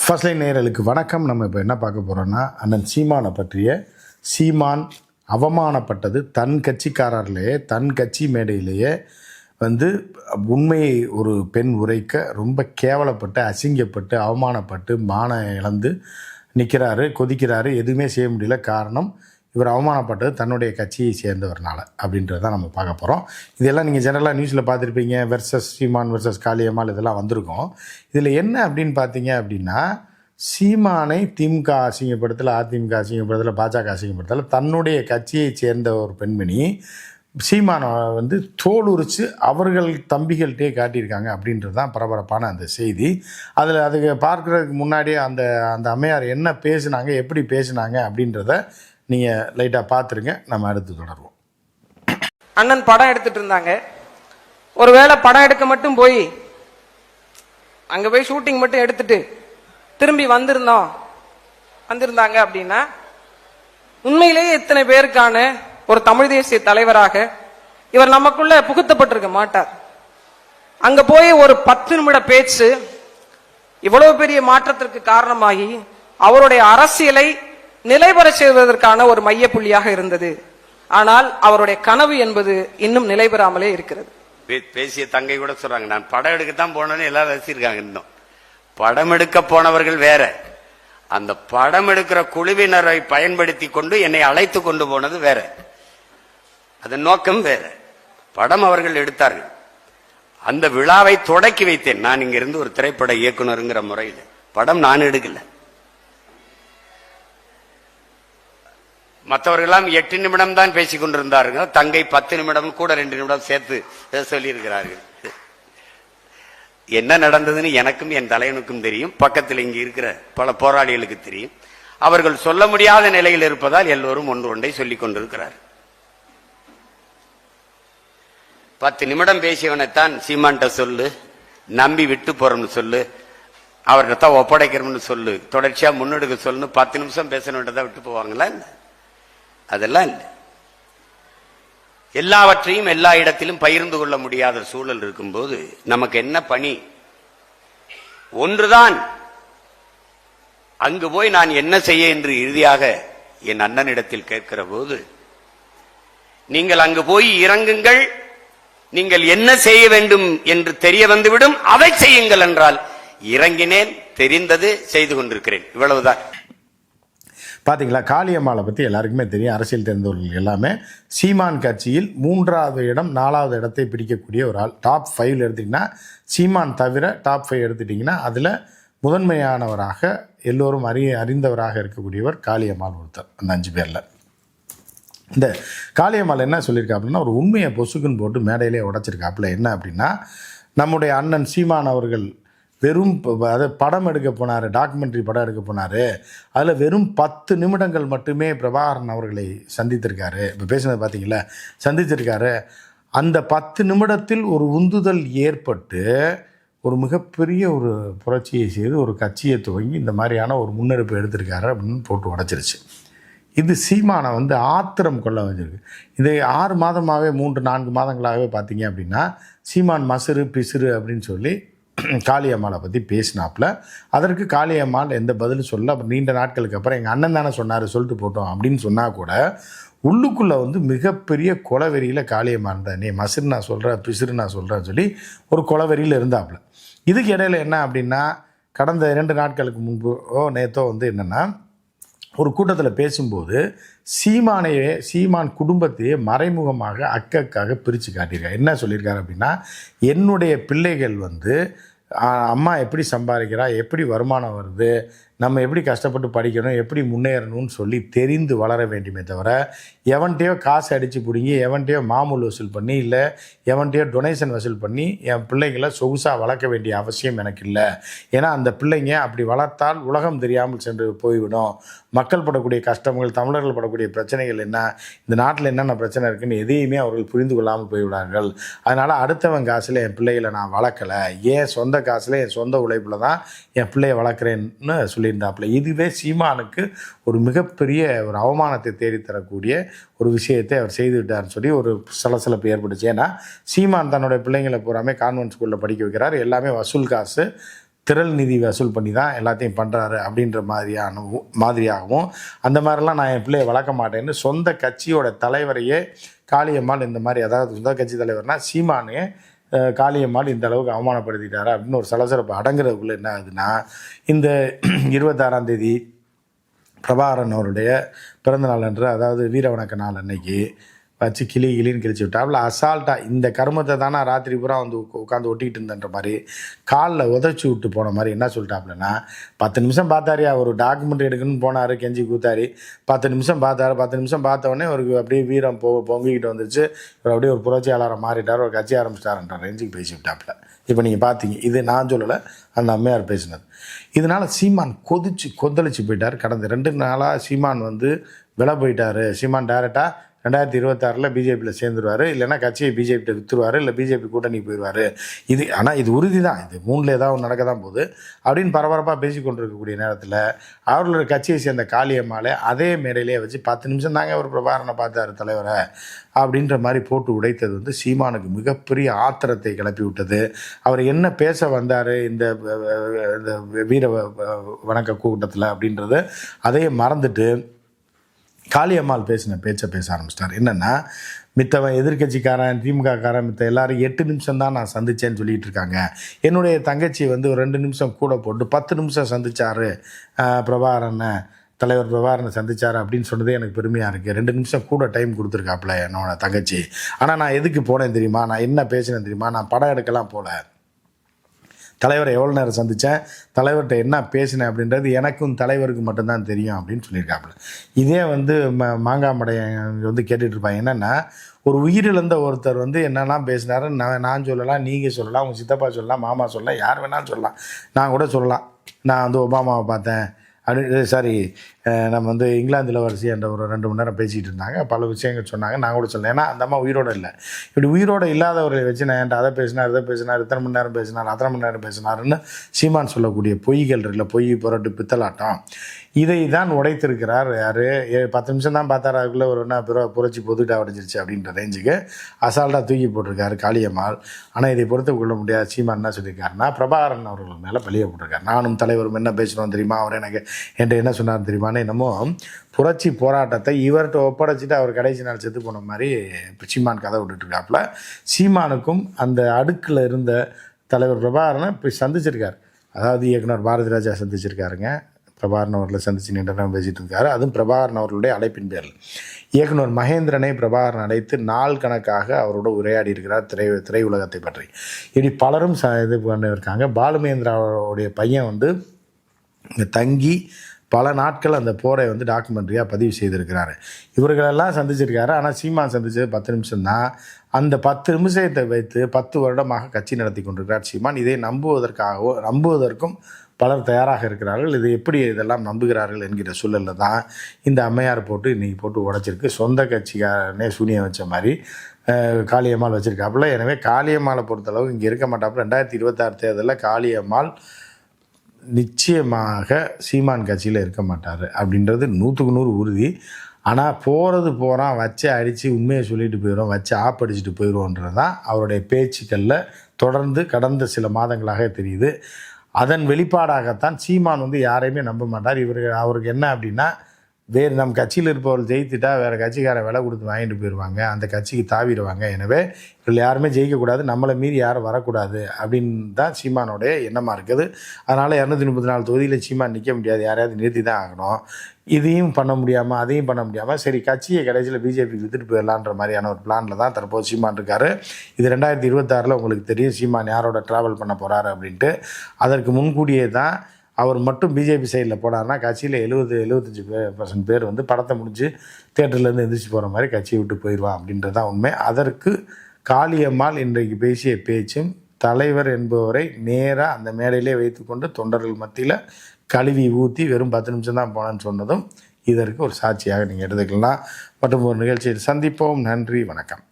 First line நேயர்களுக்கு வணக்கம். நம்ம இப்போ என்ன பார்க்க போகிறோன்னா அண்ணன் சீமானை பற்றிய சீமான் அவமானப்பட்டது தன் கட்சிக்காரர்லேயே தன் கட்சி மேடையிலேயே வந்து உண்மையை ஒரு பெண் உரைக்க ரொம்ப கேவலப்பட்டு அசிங்கப்பட்டு அவமானப்பட்டு மான இழந்து நிற்கிறாரு கொதிக்கிறாரு. எதுவுமே செய்ய முடியல. காரணம் இவர் அவமானப்பட்டது தன்னுடைய கட்சியை சேர்ந்தவர்னால அப்படின்றத நம்ம பார்க்க போகிறோம் இதெல்லாம் நீங்கள் ஜெனரலாக நியூஸில் பார்த்துருப்பீங்க. வெர்சஸ் சீமான் வெர்சஸ் காளியம்மாள் இதெல்லாம் வந்திருக்கும். இதில் என்ன அப்படின்னு பார்த்தீங்க அப்படின்னா சீமானை திமுக அசிங்கப்படுத்தல அதிமுக அசிங்கப்படுத்தல பாஜக அசிங்கப்படுத்தல தன்னுடைய கட்சியை சேர்ந்த ஒரு பெண்மணி சீமானை வந்து தோல் உரித்து அவர்கள் தம்பிகள்கிட்டே காட்டியிருக்காங்க அப்படின்றது தான் பரபரப்பான அந்த செய்தி. அதில் அதுக்கு பார்க்குறதுக்கு முன்னாடியே அந்த அந்த அம்மையார் என்ன பேசுனாங்க எப்படி பேசுனாங்க அப்படின்றத நீங்கள் லைட்டாக பார்த்துருங்க நம்ம அடுத்து தொடருவோம். அண்ணன் படம் எடுத்துட்டு இருந்தாங்க. ஒருவேளை படம் எடுக்க மட்டும் போய் அங்கே போய் ஷூட்டிங் மட்டும் எடுத்துட்டு திரும்பி வந்திருந்தோம். வந்திருந்தாங்க அப்படின்னா உண்மையிலேயே இத்தனை பேருக்கான ஒரு தமிழ் தேசிய தலைவராக இவர் நமக்குள்ள புகுத்தப்பட்டிருக்க மாட்டார். அங்க போய் ஒரு பத்து நிமிட பேச்சு இவ்வளவு பெரிய மாற்றத்திற்கு காரணமாகி அவருடைய அரசியலை நிலைபெற செய்வதற்கான ஒரு மையப்புள்ளியாக இருந்தது. ஆனால் அவருடைய கனவு என்பது இன்னும் நிலைபெறாமலே இருக்கிறது. பே- பேசிய தங்கை கூட சொல்றாங்க நான் படம் எடுக்கத்தான் போனேன்னு எல்லாரும் ரசிச்சிருக்காங்க இன்னும். படம் எடுக்க போனவர்கள் வேற. அந்த படம் எடுக்கிற குழுவினரை பயன்படுத்தி கொண்டு என்னை அழைத்து கொண்டு போனது வேற. அதன் நோக்கம் வேற. படம் அவர்கள் எடுத்தார்கள். அந்த விழாவை தொடக்கி வைத்தேன். நான் இங்கிருந்து ஒரு திரைப்பட இயக்குனருங்கிற முறையில். படம் நான் எடுக்கல. மற்றவர்களெல்லாம் எட்டு நிமிடம் தான் பேசிக் கொண்டிருந்தார்கள். தங்கை பத்து நிமிடம் கூட ரெண்டு நிமிடம் சேர்த்து சொல்லியிருக்கிறார்கள். என்ன நடந்ததுன்னு எனக்கும் என் தலைவனுக்கும் தெரியும். பக்கத்தில் இங்கு இருக்கிற பல போராளிகளுக்கு தெரியும். அவர்கள் சொல்ல முடியாத நிலையில் இருப்பதால் எல்லோரும் ஒன்று ஒன்றை சொல்லிக் கொண்டிருக்கிறார். பத்து நிமிடம் பேசியவனைத்தான் சீமான்ட்ட சொல்லு நம்பி விட்டு போறோம்னு சொல்லு அவர்கிட்ட தான் ஒப்படைக்கிறோம்னு சொல்லு தொடர்ச்சியா முன்னெடுக்க சொல்லுன்னு பத்து நிமிஷம் பேசணுன்றதா விட்டு போவாங்களா என்ன? அதெல்லாம் இல்லை. எல்லாவற்றையும் எல்லா இடத்திலும் பகிர்ந்து கொள்ள முடியாத சூழல் இருக்கும்போது நமக்கு என்ன பணி? ஒன்றுதான். அங்கு போய் நான் என்ன செய்ய என்று இறுதியாக என் அண்ணனிடத்தில் கேட்கிற போது நீங்கள் அங்கு போய் இறங்குங்கள் நீங்கள் என்ன செய்ய வேண்டும் என்று தெரிய வந்துவிடும் அதை செய்யுங்கள் என்றால் இறங்கினேன் தெரிந்தது செய்து கொண்டிருக்கிறேன். இவ்வளவுதான். பார்த்தீங்களா காளியம்மாவை பற்றி எல்லாருக்குமே தெரியும். அரசியல் தெரிந்தவர்கள் எல்லாமே சீமான் கட்சியில் மூன்றாவது இடம் நாலாவது இடத்தை பிடிக்கக்கூடிய ஒரு ஆள். டாப் ஃபைவ்ல எடுத்திங்கன்னா சீமான் தவிர டாப் ஃபைவ் எடுத்துட்டிங்கன்னா அதில் முதன்மையானவராக எல்லோரும் அறிய அறிந்தவராக இருக்கக்கூடியவர் காளியம்மாள் ஒருத்தர் அந்த அஞ்சு பேரில். இந்த காளியம்மாள் என்ன சொல்லியிருக்காப்புலன்னா ஒரு உண்மையை பொசுக்குன்னு போட்டு மேடையிலே உடைச்சிருக்காப்புல. என்ன அப்படின்னா நம்முடைய அண்ணன் சீமான் அவர்கள் வெறும் ப- அதாவது படம் எடுக்க போனார் டாக்குமெண்ட்ரி படம் எடுக்க போனார். அதில் வெறும் பத்து நிமிடங்கள் மட்டுமே பிரபாகரன் அவர்களை சந்தித்திருக்காரு. இப்போ பேசுனது பார்த்தீங்களா சந்தித்திருக்காரு அந்த பத்து நிமிடத்தில் ஒரு உந்துதல் ஏற்பட்டு ஒரு மிகப்பெரிய ஒரு புரட்சியை செய்து ஒரு கட்சியை துவங்கி இந்த மாதிரியான ஒரு முன்னெடுப்பு எடுத்திருக்காரு அப்படின்னு போட்டு உடைச்சிருச்சு. இது சீமானை வந்து ஆத்திரம் கொள்ள வச்சிருக்கு. இது ஆறு மாதமாகவே மூன்று நான்கு மாதங்களாகவே பார்த்தீங்க அப்படின்னா சீமான் மசுறு பிசுறு அப்படின்னு சொல்லி காளியம்மாளை பற்றி பேசினாப்புல. அதற்கு காளியம்மாள் எந்த பதிலும் சொல்ல நீண்ட நாட்களுக்கு அப்புறம் எங்கள் அண்ணன் தானே சொன்னார் சொல்லிட்டு போட்டோம் அப்படின்னு சொன்னால் கூட உள்ளுக்குள்ளே வந்து மிகப்பெரிய கொலவெறியில் காளியம்மா இருந்தா நீ மசுறு நான் சொல்கிறேன் பிசுறு நான் சொல்கிறேன்னு சொல்லி ஒரு கொலவெறியில் இருந்தாப்புல. இதுக்கு இடையில என்ன அப்படின்னா கடந்த இரண்டு நாட்களுக்கு முன்போ நேற்றோ நேத்தோ வந்து என்னென்னா ஒரு கூட்டத்தில் பேசும்போது சீமானையே சீமான் குடும்பத்தையே மறைமுகமாக அக்கக்காக பிரித்து காட்டியிருக்காரு. என்ன சொல்லியிருக்காரு அப்படின்னா என்னுடைய பிள்ளைகள் வந்து அம்மா எப்படி சம்பாதிக்கிறா எப்படி வருமானம் வருது நம்ம எப்படி கஷ்டப்பட்டு படிக்கணும் எப்படி முன்னேறணும்னு சொல்லி தெரிந்து வளர வேண்டுமே தவிர எவன்கிட்டயோ காசு அடித்து பிடிங்கி எவன்கிட்டயோ மாமூல் வசூல் பண்ணி இல்லை எவன்கிட்டயோ டொனேஷன் வசூல் பண்ணி என் பிள்ளைங்களை சொகுசாக வளர்க்க வேண்டிய அவசியம் எனக்கு இல்லை. ஏன்னா அந்த பிள்ளைங்க அப்படி வளர்த்தால் உலகம் தெரியாமல் சென்று போய்விடும். மக்கள் படக்கூடிய கஷ்டங்கள் தமிழர்கள் படக்கூடிய பிரச்சனைகள் என்ன இந்த நாட்டில் என்னென்ன பிரச்சனை இருக்குன்னு எதையுமே அவர்கள் புரிந்து கொள்ளாமல் போய்விடார்கள் அதனால் அடுத்தவன் காசில் என் பிள்ளைகளை நான் வளர்க்கலை. ஏன் சொந்த காசில் என் சொந்த உழைப்பில் தான் என் பிள்ளையை வளர்க்குறேன்னு சொல்லியிருந்தாப்புல. இதுவே சீமானுக்கு ஒரு மிகப்பெரிய ஒரு அவமானத்தை தேடித்தரக்கூடிய ஒரு விஷயத்தை அவர் செய்துவிட்டார்னு சொல்லி ஒரு சலசலப்பு ஏற்பட்டுச்சு. ஏன்னா சீமான் தன்னுடைய பிள்ளைங்களை பூராமே கான்வென்ட் ஸ்கூலில் படிக்க வைக்கிறார். எல்லாமே வசூல் காசு. திரள் நிதி வசூல் பண்ணி தான் எல்லாத்தையும் பண்ணுறாரு அப்படின்ற மாதிரியான மாதிரியாகவும் அந்த மாதிரிலாம் நான் என் பிள்ளையை வளர்க்க மாட்டேன்னு சொந்த கட்சியோட தலைவரையே காளியம்மாள் இந்த மாதிரி அதாவது சொந்த கட்சி தலைவர்னா சீமானே காளியம்மாள் இந்த அளவுக்கு அவமானப்படுத்திட்டாரு அப்படின்னு ஒரு சலசலப்பு அடங்குறதுக்குள்ள என்ன ஆகுதுன்னா இந்த இருபத்தாறாம் தேதி பிரபாகரன் அவருடைய பிறந்தநாள் அன்று அதாவது வீரவணக்க நாள் அன்னைக்கு வச்சு கிளி கிளின்னு கிழிச்சு விட்டாப்புல அசால்ட்டாக இந்த கருமத்தை தானே ராத்திரி பூரா வந்து உட்காந்து ஒட்டிக்கிட்டு இருந்தன்ற மாதிரி காலில் உதச்சி விட்டு போன மாதிரி என்ன சொல்லிட்டாப்புலன்னா பத்து நிமிஷம் பார்த்தாரியா ஒரு டாக்குமெண்ட் எடுக்கணும்னு போனார் கெஞ்சி கூத்தாரி. பத்து நிமிஷம் பார்த்தாரு பத்து நிமிஷம் பார்த்தவொடனே அவருக்கு அப்படியே வீரம் பொ பொங்கிக்கிட்டு வந்துருச்சு. இவர் அப்படியே ஒரு புரட்சியாளரை மாறிட்டார் ஒரு கட்சி ஆரம்பிச்சிட்டாருன்ற ரேஞ்சுக்கு பேசி விட்டாப்புல இப்போ நீங்கள் பார்த்தீங்க இது நான் சொல்லலை அந்த அம்மையார் பேசினது. இதனால் சீமான் கொதிச்சு கொந்தளிச்சு போயிட்டார். கடந்த ரெண்டு நாளாக சீமான் வந்து விலை போயிட்டார். சீமான் டேரெக்டாக ரெண்டாயிரத்தி இருபத்தாறில் பிஜேபியில் சேர்ந்துருவார். இல்லைன்னா கட்சியை பிஜேபிட்ட விற்றுருவார் இல்லை பிஜேபி கூட்டணி போயிடுவார் இது ஆனால் இது உறுதி தான் இது மூணில் ஏதாவது ஒன்று நடக்க தான் போகுது. அப்படின்னு பரபரப்பாக பேசி கொண்டிருக்கக்கூடிய நேரத்தில் அவர்களோட கட்சியை சேர்ந்த காளியம்மாலே அதே மேடையிலே வச்சு பத்து நிமிஷம் தாங்க அவர் பிரபாகரனை பார்த்தாரு தலைவரை அப்படின்ற மாதிரி போட்டு உடைத்தது வந்து சீமானுக்கு மிகப்பெரிய ஆத்திரத்தை கிளப்பி விட்டது. அவர் என்ன பேச வந்தார் இந்த இந்த வீர வணக்க கூட்டத்தில் அப்படின்றத அதையே மறந்துட்டு காளியம்மாள் பேசின பேச்சை பேச ஆரம்பிச்சிட்டார். என்னென்னா மித்தவன் எதிர்க்கட்சிக்காரன் திமுககாரன் மித்த எல்லாரும் எட்டு நிமிஷம் தான் நான் சந்திச்சேன்னு சொல்லிட்டு இருக்காங்க. என்னுடைய தங்கச்சி வந்து ஒரு ரெண்டு நிமிஷம் கூட போட்டு பத்து நிமிஷம் சந்திச்சாரு. பிரபாகரனை தலைவர் பிரபாகரனை சந்திச்சாரு அப்படின்னு சொன்னதே எனக்கு பெருமையாக இருக்குது ரெண்டு நிமிஷம் கூட டைம் கொடுத்துருக்காப்புல என்னோட தங்கச்சி. ஆனால் நான் எதுக்கு போனேன் தெரியுமா? நான் என்ன பேசினேன் தெரியுமா? நான் படம் எடுக்கலாம் போகல தலைவரை எவ்வளோ நேரம் சந்தித்தேன் தலைவர்கிட்ட என்ன பேசினேன் அப்படின்றது எனக்கும் தலைவருக்கு மட்டும்தான் தெரியும் அப்படின்னு சொல்லியிருக்காப்புல. இதே வந்து ம மாங்காய் வந்து கேட்டுகிட்டு இருப்பாங்க. என்னென்னா ஒரு உயிரிழந்த ஒருத்தர் வந்து என்னெல்லாம் பேசினாரு? நான் நான் சொல்லலாம் நீங்கள் சொல்லலாம் உங்கள் சித்தப்பா சொல்லலாம் மாமா சொல்லலாம் யார் வேணாலும் சொல்லலாம். நான் கூட சொல்லலாம். நான் வந்து ஒபாமாவை பார்த்தேன். அப்படி சாரி நம்ம வந்து இங்கிலாந்து இளவரசி என்ற ஒரு ரெண்டு மணி நேரம் பேசிகிட்டு இருந்தாங்க. பல விஷயங்கள் சொன்னாங்க. நான் கூட சொன்னேன் ஏன்னா அந்த அம்மா உயிரோடு இல்லை. இப்படி உயிரோடு இல்லாதவர்களை வச்சு நான் என்கிட்ட அதை பேசினார் இதை பேசினார் இத்தனை மணி நேரம் பேசினார் அத்தனை மணி நேரம் பேசினாருன்னு சீமான் சொல்லக்கூடிய பொய்கள் இல்லை பொய் புரட்டு பித்தலாட்டம். இதை தான் உடைத்திருக்கிறார் யார்? பத்து நிமிஷம் தான் பார்த்தாரு? அதுக்குள்ளே ஒரு என்ன புற புரட்சி பொதுட்டா உடைஞ்சிருச்சு அப்படின்ற ரேஞ்சுக்கு அசால்ட்டாக தூக்கி போட்டிருக்காரு காளியம்மாள். ஆனால் இதை பொறுத்து கொள்ள முடியாது சீமான் என்ன சொல்லியிருக்காருன்னா பிரபாகரன் அவர்கள் மேலே பழிய போட்டிருக்காரு. நானும் தலைவரும் என்ன பேசணும் தெரியுமா? அவர் எனக்கு என்கிட்ட என்ன சொன்னார் தெரியுமான்னு என்னமோ புரட்சி போராட்டத்தை இவர்கிட்ட ஒப்படைச்சிட்டு அவர் கடைசி நாள் செத்து போன மாதிரி சீமான் கதை விட்டுட்டுருக்காப்புல. சீமானுக்கும் அந்த அடுக்கில் இருந்த தலைவர் பிரபாகரனை இப்போ சந்திச்சிருக்கார். அதாவது இயக்குனர் பாரதிராஜா சந்திச்சிருக்காருங்க. பிரபாகரன் அவர்களை சந்தித்து நீண்ட நேரம் பேசிட்டு இருக்காரு. அதுவும் பிரபாகரன் அவர்களுடைய அழைப்பின் பேரில். இயக்குனர் மகேந்திரனை பிரபாகரன் அழைத்து நாள் கணக்காக அவரோட உரையாடி இருக்கிறார் திரை திரையுலகத்தை பற்றி. இப்படி பலரும் ச இது பண்ணியிருக்காங்க. பாலுமேந்திராவுடைய பையன் வந்து தங்கி பல நாட்கள் அந்த போரை வந்து டாக்குமெண்ட்ரியாக பதிவு செய்திருக்கிறாரு. இவர்களெல்லாம் சந்திச்சிருக்காரு. ஆனால் சீமான் சந்திச்சது பத்து நிமிஷம் தான். அந்த பத்து நிமிஷத்தை வைத்து பத்து வருடமாக கட்சி நடத்தி கொண்டிருக்கிறார் சீமான். இதை நம்புவதற்காகவோ நம்புவதற்கும் பலர் தயாராக இருக்கிறார்கள். இது எப்படி இதெல்லாம் நம்புகிறார்கள் என்கிற சூழலில் தான் இந்த அம்மையார் போட்டு இன்றைக்கி போட்டு உடைச்சிருக்கு. சொந்த கட்சிக்காரனே சூனியம் வச்ச மாதிரி காளியம்மாள் வச்சுருக்காப்புல. எனவே காளியம்மாளை பொறுத்தளவு இங்கே இருக்க மாட்டாப்புல. ரெண்டாயிரத்தி இருபத்தாறு தேர்தலில் காளியம்மாள் நிச்சயமாக சீமான் கட்சியில் இருக்க மாட்டார். அப்படின்றது நூற்றுக்கு நூறு உறுதி. ஆனால் போகிறது போகிறான் வச்சு அடித்து உண்மையை சொல்லிட்டு போயிடும் வச்சு ஆப்படிச்சுட்டு போயிடுவோன்றது தான் அவருடைய பேச்சுக்களில் தொடர்ந்து கடந்த சில மாதங்களாக தெரியுது. அதன் வெளிப்பாடாகத்தான் சீமான் வந்து யாரையுமே நம்ப மாட்டார். இவர் அவருக்கு என்ன அப்படின்னா வேறு நம் கட்சியில் இருப்பவர்கள் ஜெயித்துட்டா வேறு கட்சிக்காரன் விலை கொடுத்து வாங்கிட்டு போயிடுவாங்க அந்த கட்சிக்கு தாவிடுவாங்க. எனவே இவர்கள் யாருமே ஜெயிக்கக்கூடாது. நம்மளை மீறி யாரும் வரக்கூடாது அப்படின்னு தான் சீமானோடைய எண்ணமாக இருக்குது. அதனால் இரநூத்தி முப்பத்தி நாலு தொகுதியில் சீமான் நிற்க முடியாது. யாரையாவது நிறுத்தி தான் ஆகணும். இதையும் பண்ண முடியாமல் அதையும் பண்ண முடியாமல் சரி கட்சியை கடைசியில் பிஜேபிக்கு வித்துட்டு போயிடலான்ற மாதிரியான ஒரு பிளானில் தான் தற்போது சீமான் இருக்கார். இது ரெண்டாயிரத்தி இருபத்தாறில் உங்களுக்கு தெரியும் சீமான் யாரோட ட்ராவல் பண்ண போகிறாரு அப்படின்ட்டு. அதற்கு முன்கூடியே தான் அவர் மட்டும் பிஜேபி சைடில் போனார்னா கட்சியில் எழுபது எழுபத்தஞ்சி பேர் பர்சன்ட் பேர் வந்து படத்தை முடிஞ்சு தேட்டர்லேருந்து எந்திரிச்சு போகிற மாதிரி கட்சியை விட்டு போயிடுவான் அப்படின்றது தான் உண்மை. அதற்கு காளியம்மாள் இன்றைக்கு பேசிய பேச்சும் தலைவர் என்பவரை நேராக அந்த மேடையிலே வைத்துக்கொண்டு தொண்டர்கள் மத்தியில் கழுவி ஊற்றி வெறும் பத்து நிமிஷம் தான் போனேன்னு சொன்னதும் இதற்கு ஒரு சாட்சியாக நீங்கள் எடுத்துக்கலாம். மற்றும் ஒரு நிகழ்ச்சியில் சந்திப்போம். நன்றி. வணக்கம்.